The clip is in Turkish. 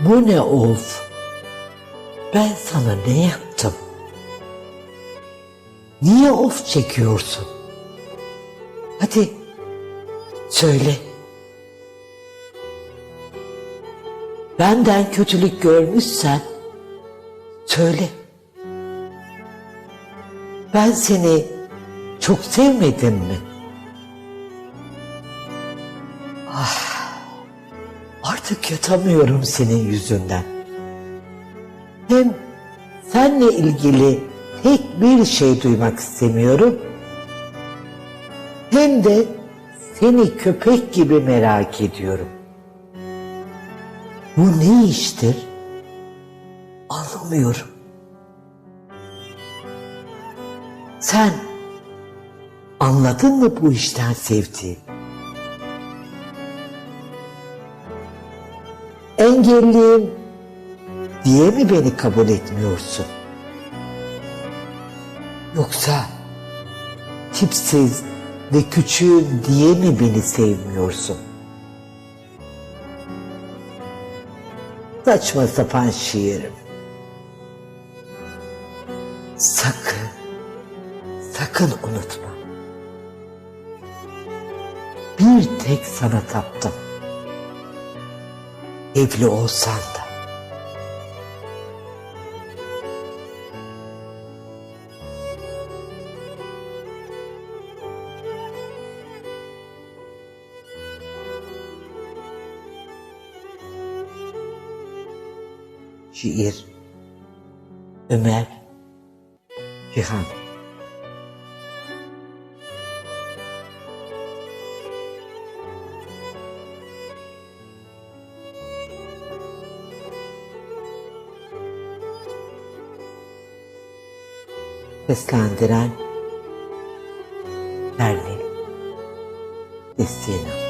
Bu ne of? Ben sana ne yaptım? Niye of çekiyorsun? Hadi söyle. Benden kötülük görmüşsen söyle. Ben seni çok sevmedim mi? Ah, artık yatamıyorum senin yüzünden. Hem senle ilgili tek bir şey duymak istemiyorum. Hem de seni köpek gibi merak ediyorum. Bu ne iştir? Anlamıyorum. Sen anladın mı bu işten sevdiğim? Engelliyim diye mi beni kabul etmiyorsun? Yoksa tipsiz ve küçüğüm diye mi beni sevmiyorsun? Saçma sapan şiirim. Sakın, sakın unutma. Bir tek sana taptım. Evli olsan da. Şiir Ömer Cihan Seslendiren Berlin Destina